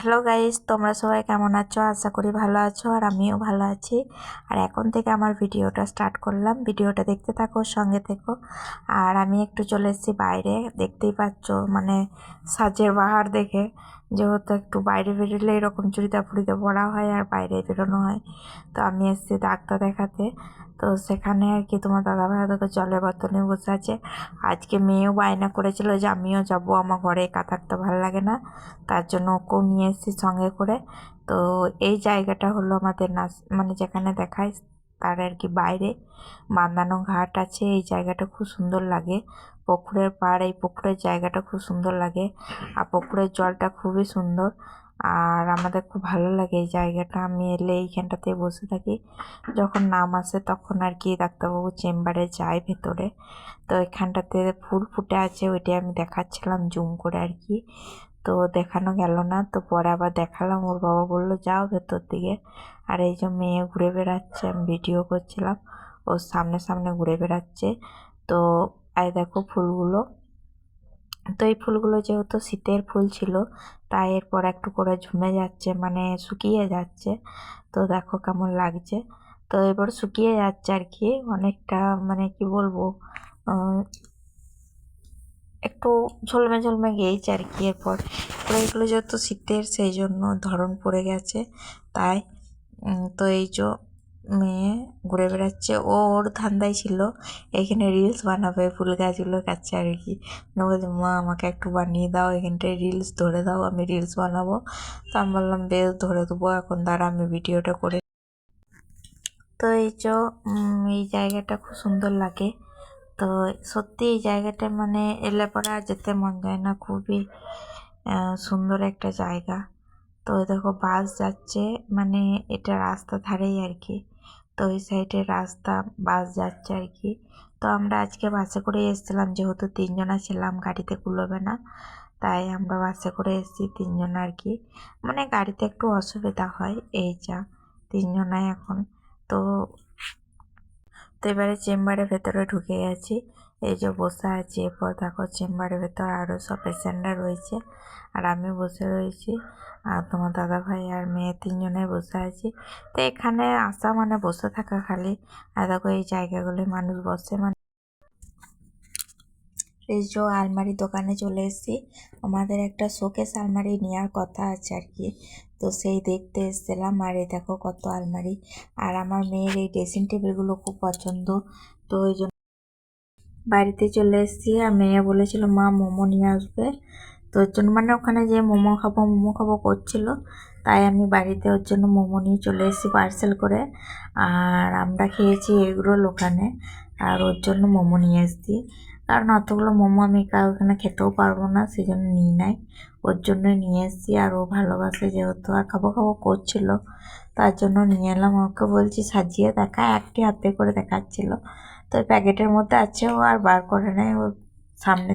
Hello guys, তোমরা সবাই কেমন আছো? আশা করি ভালো আছো আর আমিও ভালো আছি। আর এখন থেকে আমার ভিডিওটা স্টার্ট করলাম। ভিডিওটা দেখতে থাকো, সঙ্গে থেকো। আর আমি একটু চলে এসেছি বাইরে। দেখতেই পাচ্ছ মানে সাজের বাহার দেখে। যেহেতু একটু বাইরে বেরোলে এরকম চুড়িদা ফুড়িতে পড়া হয় আর বাইরে বেরোনো হয়। তো আমি এসেছি ডাক্তার দেখাতে। তো সেখানে আর কি তোমার দাদাভাই হয়তো জলের বোতলে বসে আছে। আজকে মেয়েও বায়না করেছিল যে আমিও যাব। আমার ঘরে একা থাকতে ভালো লাগে না। তার জন্য ওকেও নিয়ে এসেছি সঙ্গে করে। তো এই জায়গাটা হলো আমাদের নাচ মানে যেখানে দেখায় তার আর কি বাইরে। বান্দানো ঘাট আছে, এই জায়গাটা খুব সুন্দর লাগে। পুকুরের পাড়, এই পুকুরের জায়গাটা খুব সুন্দর লাগে। আর পুকুরের জলটা খুবই সুন্দর। আর আমাদের খুব ভালো লাগে এই জায়গাটা। আমি এলে এইখানটাতে বসে থাকি। যখন নাম আসে তখন আর কি ডাক্তারবাবু চেম্বারে যায় ভেতরে। তো এখানটাতে ফুল ফুটে আছে, ওইটাই আমি দেখাচ্ছিলাম জুম করে আর কি। তো দেখানো গেল না, তো পরে আবার দেখালাম। ওর বাবা বলল, যাও ভেতর দিকে। আর এই যে মেয়ে ঘুরে বেড়াচ্ছে, আমি ভিডিও করছিলাম। ওর সামনে সামনে ঘুরে বেড়াচ্ছে। তো আই দেখো ফুলগুলো। তো এই ফুলগুলো যেহেতু শীতের ফুল ছিল, তাই এরপর একটু করে ঝুমে যাচ্ছে মানে শুকিয়ে যাচ্ছে। তো দেখো কেমন লাগছে। তো এবার শুকিয়ে যাচ্ছে আর কি, অনেকটা মানে কি বলব একটু ঝলমে ঝলমে গিয়েছে আর কি এরপর। এগুলো যেহেতু শীতের সেই জন্য ধরন পড়ে গেছে। তাই তো এই যে মেয়ে ঘুরে বেড়াচ্ছে। ও ওর ধান্দাই ছিল। এখানে রিলস বানাবে ফুল গাছগুলোর কাছে আর কি। বলছে মা, আমাকে একটু বানিয়ে দাও। এখানটায় রিলস ধরে দাও। আমি রিলস বানাবো। তো আমি বললাম, বেশ, ধরে দেবো। এখন দ্বারা আমি ভিডিওটা করে তো এই যে এই জায়গাটা খুব সুন্দর লাগে। তো সত্যি এই জায়গাটা মানে এলে পরে আর যেতে মন যায় না। খুবই সুন্দর একটা জায়গা। তো দেখো, বাস যাচ্ছে। মানে এটা রাস্তা ধারেই আর কি। তো ওই সাইডে রাস্তা বাস যাচ্ছে আর কি। তো আমরা আজকে বাসে করে এসেছিলাম, যেহেতু তিনজনা ছিলাম, গাড়িতে কুলোবে না। তাই আমরা বাসে করে এসেছি তিনজন আর কি। মানে গাড়িতে একটু অসুবিধা হয়, এই যা, তিনজনাই এখন। তো তো এবারে চেম্বারের ভেতরে ঢুকে গেছি। এই যে বসে আছি, এরপর দেখো চেম্বারের ভেতর আরও সব পেশেন্টরা রয়েছে। আর আমি বসে রয়েছি, আর তোমার দাদা ভাই আর মেয়ে তিনজনে বসে আছি। তো এখানে আসা মানে বসে থাকা খালি। আর দেখো এই জায়গাগুলি মানুষ বসে মানে এই যে আলমারি দোকানে চলে এসেছি। আমাদের একটা শোকেস আলমারি নেওয়ার কথা আছে আর কি। তো সেই দেখতে এসেছিলাম, আর এই দেখো কত আলমারি। আর আমার মেয়ের এই ড্রেসিং টেবিলগুলো খুব পছন্দ। তো ওই জন্য বাড়িতে চলে এসেছি। আর মেয়ে বলেছিল, মা, মোমো নিয়ে আসবে। তো ওর জন্য মানে ওখানে যে মোমো খাব মোমো খাব করছিল। তাই আমি বাড়িতে ওর জন্য মোমো নিয়ে চলে এসেছি পার্সেল করে। আর আমরা খেয়েছি এগরোল ওখানে। আর ওর জন্য মোমো নিয়ে এসেছি। কারণ অতগুলো মোমো আমি ওখানে খেতেও পারব না সেই জন্য নিই নাই। ওর জন্যই নিয়ে এসেছি। আর ও ভালোবাসে যেহেতু, আর খাব খাব করছিল। তার জন্য নিয়ে এলাম। ওকে বলছি, সাজিয়ে দেখা। একটি হাতে করে দেখাচ্ছিল। তো প্যাকেটের মধ্যে আছে ও আর বার করে নেয় ওর সামনে